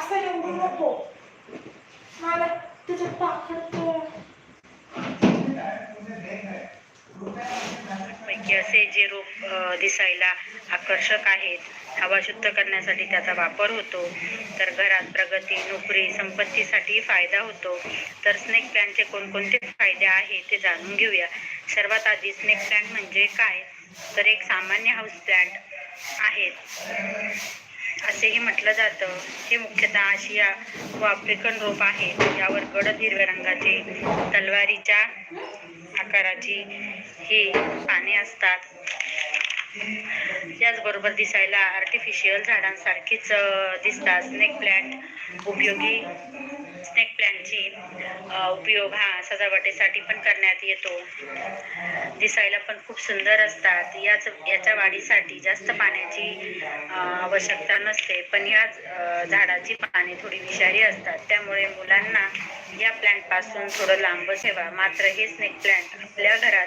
असं निवडू नको. मला तुझं पैकी असे जे रोप दिसायला आकर्षक आहेत हवा शुद्ध करण्यासाठी त्याचा वापर होतो. तर घरात प्रगती नोकरी संपत्तीसाठी फायदा होतो. तर स्नेक प्लॅनचे कोणकोणते फायदे आहेत ते जाणून घेऊया. सर्वात आधी स्नेक प्लॅन म्हणजे काय? तर एक सामान्य हाऊस प्लॅन्ट आहेत. असेही म्हटलं जातं. हे मुख्यतः आशिया व आफ्रिकन रोप आहे यावर गडद हिरव्या रंगाचे तलवारीच्या आकाराची ही पाने असतात. याचबरोबर दिसायला आर्टिफिशियल झाडांसारखीच दिसतात. स्नेक प्लॅन्ट उपयोगी स्नेक प्लॅनची उपयोग हा सजावटीसाठी पण करण्यात येतो. दिसायला पण खूप सुंदर असतात. याच याच्या वाढीसाठी जास्त पाण्याची आवश्यकता नसते. पण या झाडाची पाने थोडी विषारी असतात. त्यामुळे मुलांना या प्लॅन्टपासून थोडं लांब ठेवा. मात्र हे स्नेक प्लॅन्ट आपल्या घरात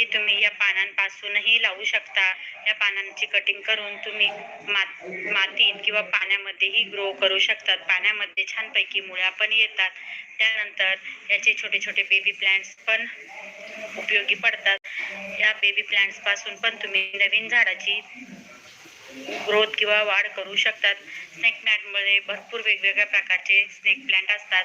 की तुम्ही या पानांपासूनही लावू शकता. या पानांची कटिंग करून तुम्ही मात मातीत किंवा पाण्यामध्येही ग्रो करू शकतात. पाण्यामध्ये छानपैकी मुळ्या पण येतात. त्यानंतर याचे छोटे छोटे बेबी प्लांट्स पण उपयोगी पडतात. या बेबी प्लांट्सपासून पण तुम्ही नवीन झाडाची ग्रोथ किंवा वाढ करू शकतात. स्नेक प्लॅन्टमध्ये भरपूर वेगवेगळ्या प्रकारचे स्नेक प्लॅन्ट असतात.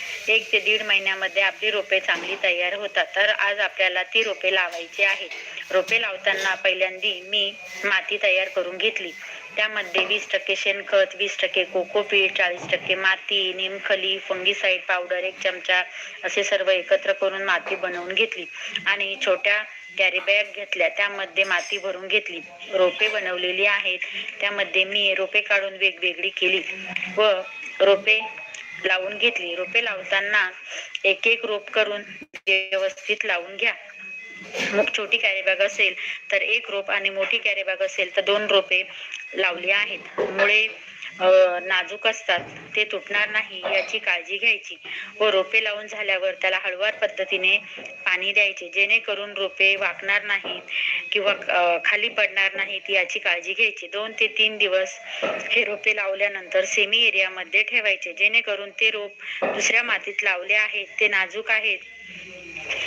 एक ते दीड महिन्यामध्ये आपली रोपे चांगली तयार होतात. तर आज आपल्याला ती रोपे लावायची आहेत. रोपे लावताना पहिल्यांदी मी माती तयार करून घेतली. त्यामध्ये वीस टक्के शेणखत वीस टक्के कोकोपीट चाळीस टक्के माती निमखली फंगीसाईड पावडर एक चमचा असे सर्व एकत्र करून माती बनवून घेतली. आणि छोट्या कॅरी बॅग घेतल्या. त्यामध्ये माती भरून घेतली. रोपे बनवलेली आहेत. त्यामध्ये मी रोपे काढून वेगवेगळी केली. व रोपे लावून घेतली. रोपे लावताना एक एक रोप करून व्यवस्थित लावून घ्या. मग छोटी कॅरीबॅग असेल तर एक रोप आणि मोठी कॅरीबॅग असेल तर दोन रोपे लावली आहेत. मुळे नाजूक असतात. ते तुटणार नाही याची काळजी घ्यायची. व रोपे लावून झाल्यावर त्याला हळवार पद्धतीने पाणी द्यायचे. जेणेकरून रोपे वाकणार नाहीत किंवा खाली पडणार नाहीत याची काळजी घ्यायची. दोन ते तीन दिवस हे रोपे लावल्यानंतर सेमी एरियामध्ये ठेवायचे. जेणेकरून ते रोप दुसऱ्या मातीत लावले आहेत ते नाजूक आहेत.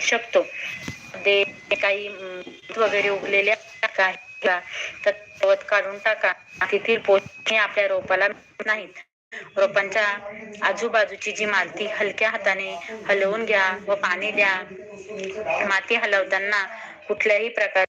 शकतो. म्हणजे ते काही वगैरे उगलेले तर गवत काढून टाका तेथील पोषणे आपल्या रोपाला मिळत नाहीत. रोपांच्या आजूबाजूची जी माती हलक्या हाताने हलवून घ्या व पाणी द्या. माती हलवताना कुठल्याही प्रकार